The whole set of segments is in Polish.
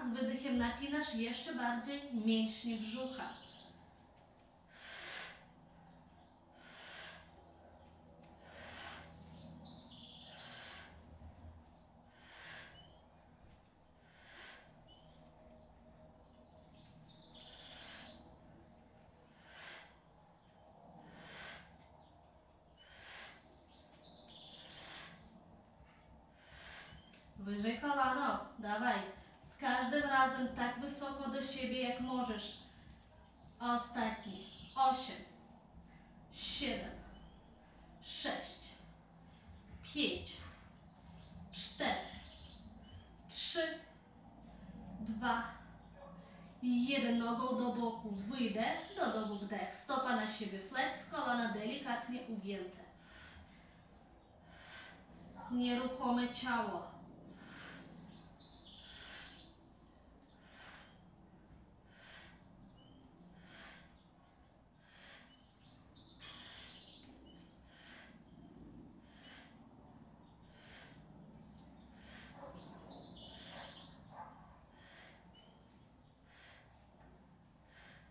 z wydechem napinasz jeszcze bardziej mięśnie brzucha. Wyżej kolano, dawaj. Razem tak wysoko do siebie jak możesz. Ostatni. Osiem, siedem, sześć, pięć, cztery, trzy, dwa, jeden. Nogą do boku, wydech, do dołu wdech. Stopa na siebie, flex, kolana delikatnie ugięte. Nieruchome ciało.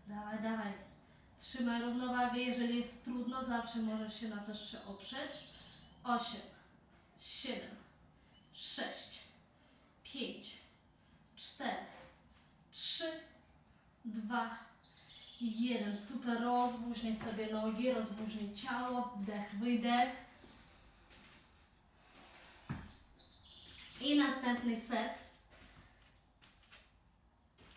Dawaj, dawaj. Trzymaj równowagę. Jeżeli jest trudno, zawsze możesz się na coś oprzeć. Osiem, siedem, sześć, pięć, cztery, trzy, dwa, jeden. Super. Rozluźnij sobie nogi, rozluźnij ciało. Wdech, wydech. I następny set.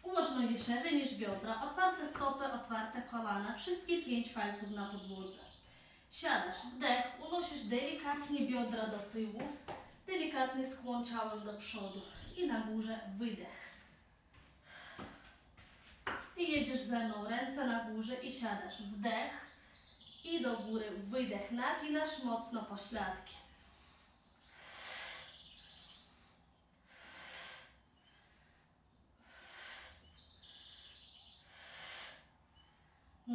Ułóż nogi szerzej niż biodra, otwarte stopy, otwarte kolana, wszystkie pięć palców na podłodze. Siadasz, wdech, unosisz delikatnie biodra do tyłu, delikatny skłon do przodu i na górze wydech. I jedziesz ze mną, ręce na górze i siadasz, wdech i do góry, wydech, napinasz mocno pośladki.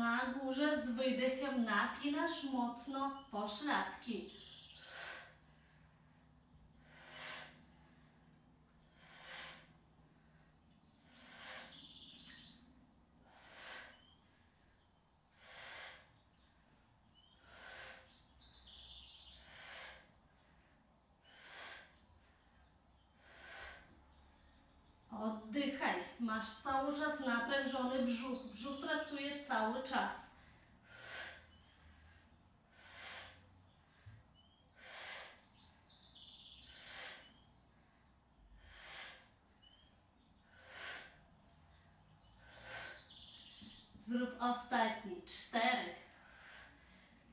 Na górze z wydechem napinasz mocno pośladki. Oddychaj. Masz cały czas naprężony brzuch. Brzuch pracuje cały czas. Zrób ostatni. Cztery,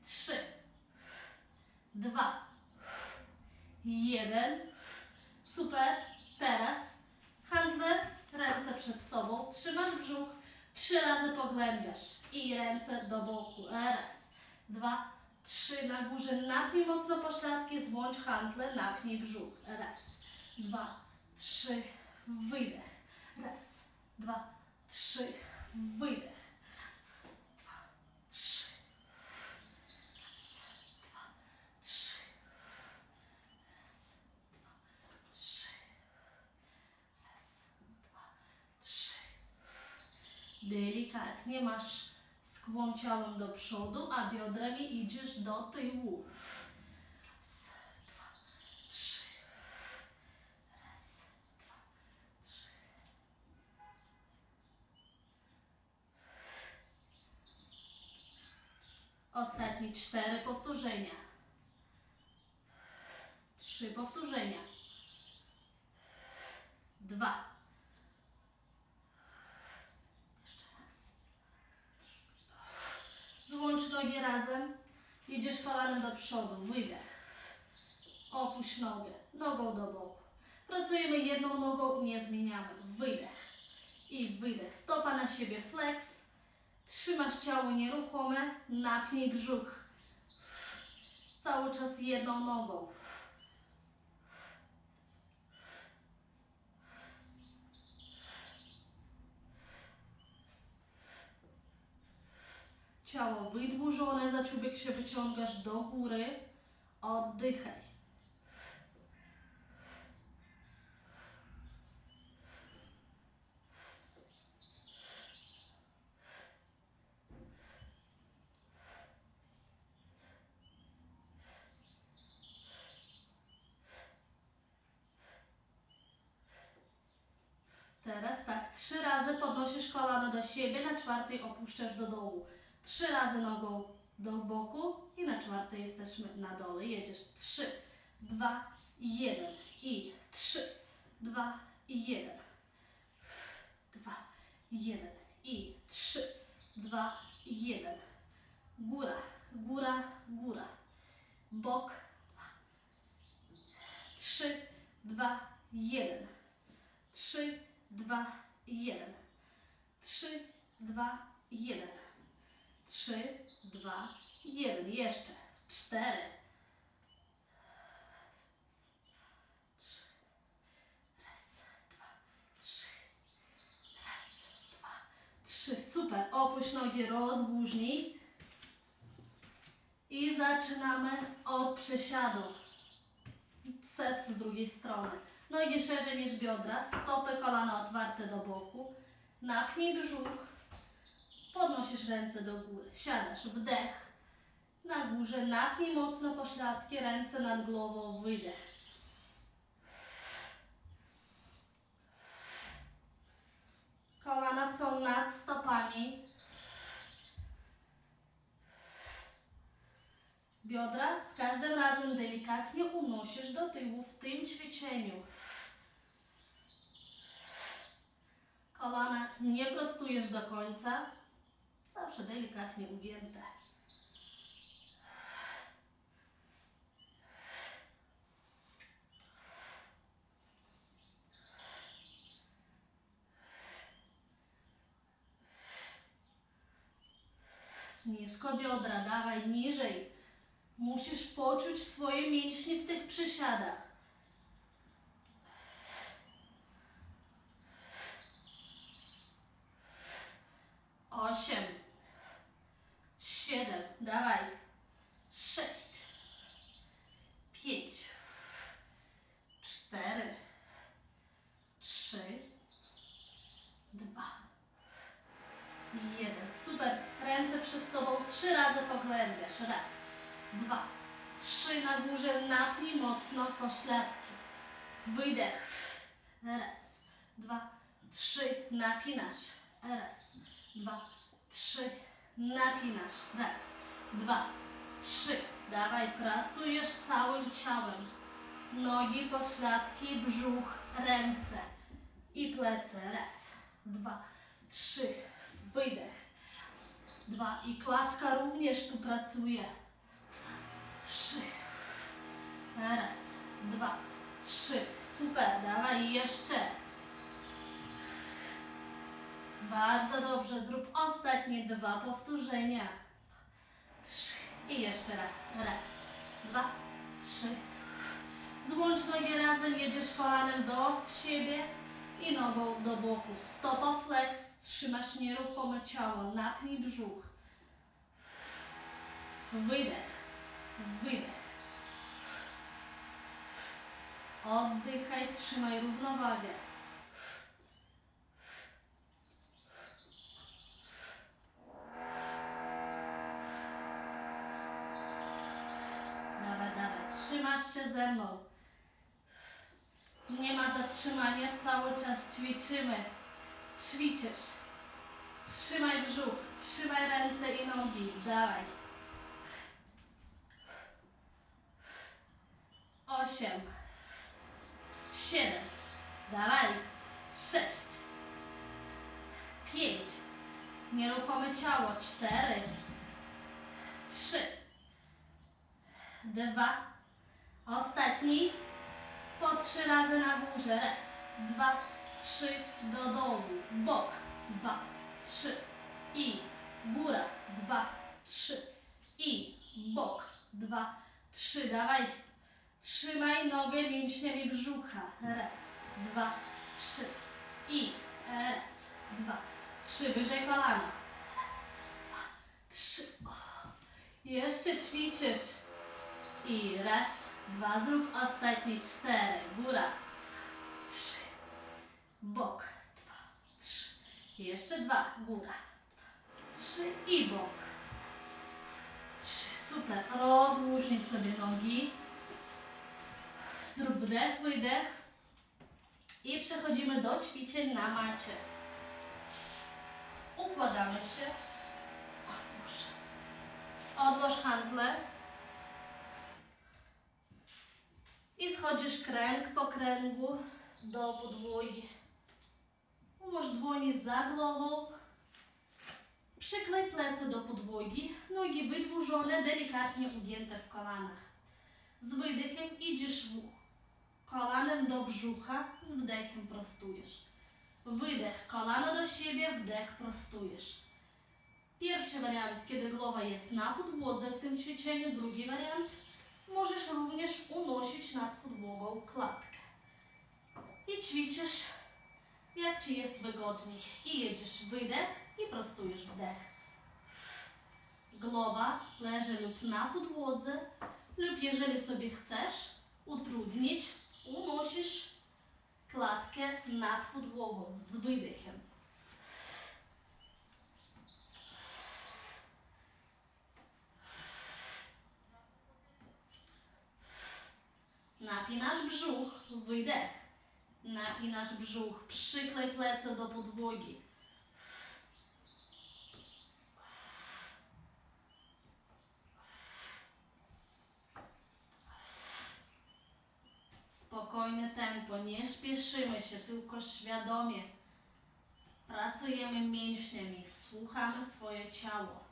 trzy, dwa, jeden. Super. Teraz handler, ręce przed sobą, trzymasz brzuch, trzy razy pogłębiasz i ręce do boku. Raz, dwa, trzy na górze, napnij mocno pośladki, złącz handle, napnij brzuch. Raz, dwa, trzy, wydech. Raz, dwa, trzy, wydech. Raz, dwa, trzy. Raz, dwa, trzy. Raz, dwa, trzy. Raz, dwa, trzy. Delikatnie masz skłon ciałem do przodu, a biodrami idziesz do tyłu. Raz, dwa, trzy. Raz, dwa, trzy. Ostatnie cztery powtórzenia. Trzy powtórzenia. Dwa. Jeszcze raz. Złącz nogi razem. Jedziesz kolanem do przodu. Wydech. Opuść nogę. Nogą do boku. Pracujemy jedną nogą, nie zmieniamy. Wydech. I wydech. Stopa na siebie flex. Trzymasz ciało nieruchome. Napnij brzuch. Cały czas jedną nogą. Ciało wydłużone, za czubek się wyciągasz do góry. Oddychaj. Teraz tak, trzy razy podnosisz kolano do siebie, na czwartej opuszczasz do dołu. Trzy razy nogą do boku i na czwartej jesteśmy na dole. Jedziesz. Trzy, dwa, jeden i trzy, dwa, jeden. Dwa, jeden i trzy, dwa, jeden. Góra, góra, góra. Bok. Trzy, dwa, jeden. Trzy, dwa, jeden. Trzy, dwa, jeden. Trzy, dwa, jeden. Jeszcze. Cztery. Trzy. Raz, dwa, trzy. Raz, dwa, trzy. Super. Opuść nogi, rozluźnij. I zaczynamy od przesiadu. Set z drugiej strony. Nogi szerzej niż biodra, stopy kolana otwarte do boku. Napnij brzuch. Podnosisz ręce do góry. Siadasz, wdech. Na górze napnij mocno pośladki, ręce nad głową, wydech. Kolana są nad stopami. Biodra z każdym razem delikatnie unosisz do tyłu w tym ćwiczeniu. Kolana nie prostujesz do końca, zawsze delikatnie ugięte. Nisko biodra, dawaj niżej. Musisz poczuć swoje mięśnie w tych przysiadach. Osiem. Siedem. Dawaj. Sześć. Pięć. Cztery. Trzy. Dwa. Jeden. Super. Ręce przed sobą trzy razy pogłębiasz. Raz, dwa, trzy na górze. Napnij mocno pośladki. Wydech. Raz, dwa, trzy. Napinasz. Raz, dwa, trzy. Napinasz. Raz, dwa, trzy. Dawaj, pracujesz całym ciałem. Nogi, pośladki, brzuch, ręce i plecy. Raz, dwa, trzy. Wydech. Dwa. I klatka również tu pracuje. Trzy. Raz, dwa, trzy. Super. Dawaj jeszcze. Bardzo dobrze. Zrób ostatnie dwa powtórzenia. Trzy. I jeszcze raz. Raz, dwa, trzy. Złącz nogi razem, jedziesz kolanem do siebie i nogą do boku. Stopa flex, trzymasz nieruchome ciało, napnij brzuch. Wydech, wydech. Oddychaj, trzymaj równowagę. Dawaj, dawaj, trzymasz się ze mną. Nie ma zatrzymania, cały czas ćwiczymy. Ćwiczysz. Trzymaj brzuch, trzymaj ręce i nogi. Dawaj. Osiem. Siedem. Dawaj. Sześć. Pięć. Nieruchome ciało. Cztery. Trzy. Dwa. Ostatni. Po trzy razy na górze. Raz, dwa, trzy, do dołu. Bok. Dwa, trzy. I góra. Dwa, trzy. I bok. Dwa, trzy. Dawaj. Trzymaj nogę mięśniami brzucha. Raz, dwa, trzy. I raz, dwa, trzy. Wyżej kolana. Raz, dwa, trzy. O. Jeszcze ćwiczysz. I raz, dwa, zrób ostatni cztery. Góra. Trzy. Bok. Dwa, trzy. Jeszcze dwa. Góra. Trzy. I bok. Raz, trzy. Super. Rozluźnij sobie nogi. Zrób wdech, wydech. I przechodzimy do ćwiczeń na macie. Układamy się. Odłóż. Odłóż handle. I schodzisz kręg po kręgu do podłogi. Ułóż dłoni za głową. Przyklej plecy do podłogi, nogi wydłużone, delikatnie ugięte w kolanach. Z wydechem idziesz w kolanem do brzucha, z wdechem prostujesz. Wydech, kolano do siebie, wdech prostujesz. Pierwszy wariant, kiedy głowa jest na podłodze w tym ćwiczeniu. Drugi wariant, możesz również unosić nad podłogą klatkę. I ćwiczysz jak Ci jest wygodniej. I jedziesz wydech i prostujesz wdech. Głowa leży lub na podłodze, lub jeżeli sobie chcesz utrudnić, unosisz klatkę nad podłogą z wydechem. Napinasz brzuch, wydech. Napinasz brzuch, przyklej plecy do podłogi. Spokojne tempo, nie śpieszymy się, tylko świadomie. Pracujemy mięśniami, słuchamy swoje ciało.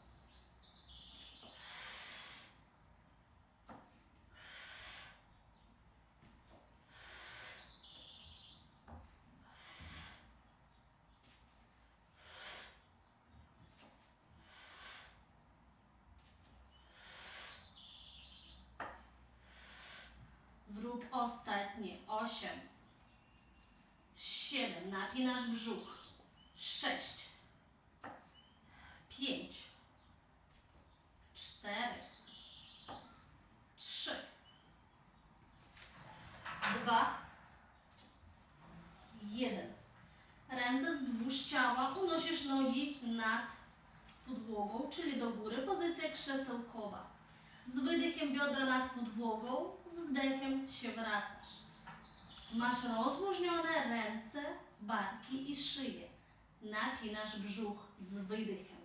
Zrób ostatnie. Osiem. Siedem. Napinasz brzuch. Sześć. Pięć. Cztery. Trzy. Dwa. Jeden. Ręce wzdłuż ciała. Unosisz nogi nad podłogą, czyli do góry. Pozycja krzesełkowa. Z wydechem biodra nad podłogą, z wdechem się wracasz. Masz rozluźnione ręce, barki i szyję. Napinasz brzuch z wydechem.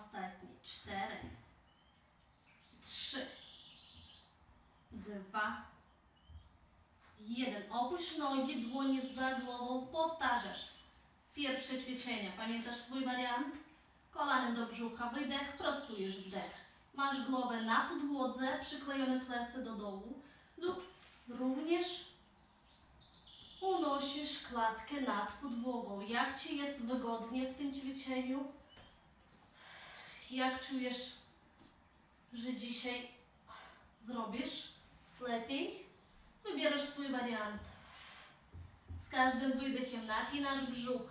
Ostatnie. Cztery. Trzy. Dwa. Jeden. Opuść nogi, dłonie za głową. Powtarzasz. Pierwsze ćwiczenie. Pamiętasz swój wariant? Kolanem do brzucha. Wydech. Prostujesz wdech. Masz głowę na podłodze, przyklejone plecy do dołu lub również unosisz klatkę nad podłogą. Jak Ci jest wygodnie w tym ćwiczeniu? Jak czujesz, że dzisiaj zrobisz lepiej? Wybierasz swój wariant. Z każdym wydechem napinasz brzuch.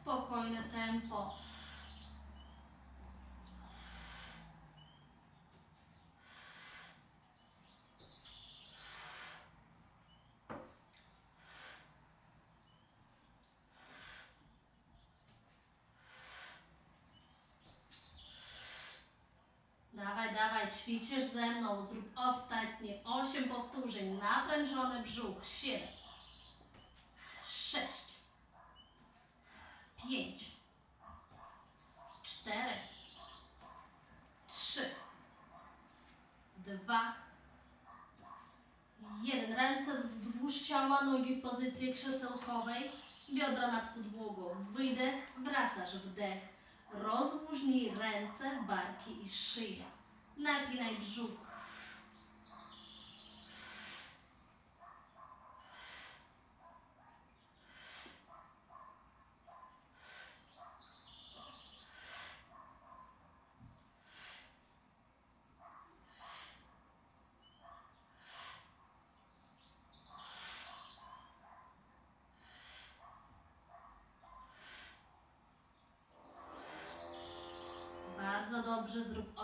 Spokojne tempo. Dawaj, ćwiczysz ze mną. Zrób ostatnie 8 powtórzeń. Naprężony brzuch. 7, 6, 5, 4, 3, 2, 1. Ręce wzdłuż ciała, nogi w pozycji krzesełkowej. Biodra nad podłogą. Wydech, wracasz, wdech. Rozluźnij ręce, barki i szyję. Napinaj brzuch.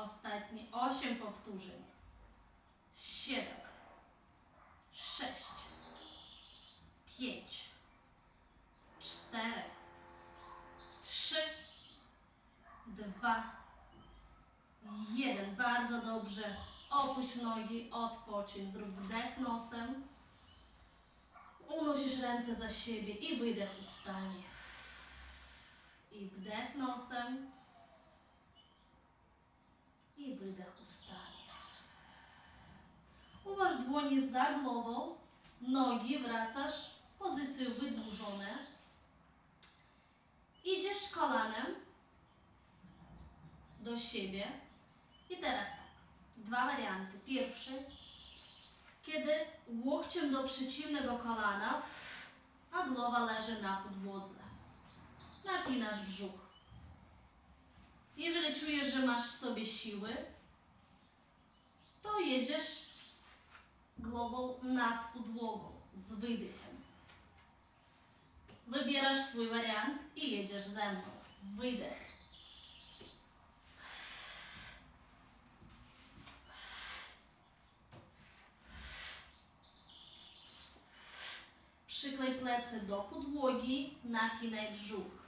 Ostatnie 8 powtórzeń. 7, 6, 5, 4, 3, 2, 1. Bardzo dobrze. Opuść nogi, odpoczyń. Zrób wdech nosem. Unosisz ręce za siebie i wydech ustanie. I wdech nosem. I wydech ustanie. Uważ dłonie za głową. Nogi wracasz w pozycję wydłużone. Idziesz kolanem do siebie. I teraz tak. Dwa warianty. Pierwszy, kiedy łokciem do przeciwnego kolana, a głowa leży na podłodze. Napinasz brzuch. Jeżeli czujesz, że masz w sobie siły, to jedziesz głową nad podłogą z wydechem. Wybierasz swój wariant i jedziesz ze mną. Wydech. Przyklej plecy do podłogi, napinaj brzuch.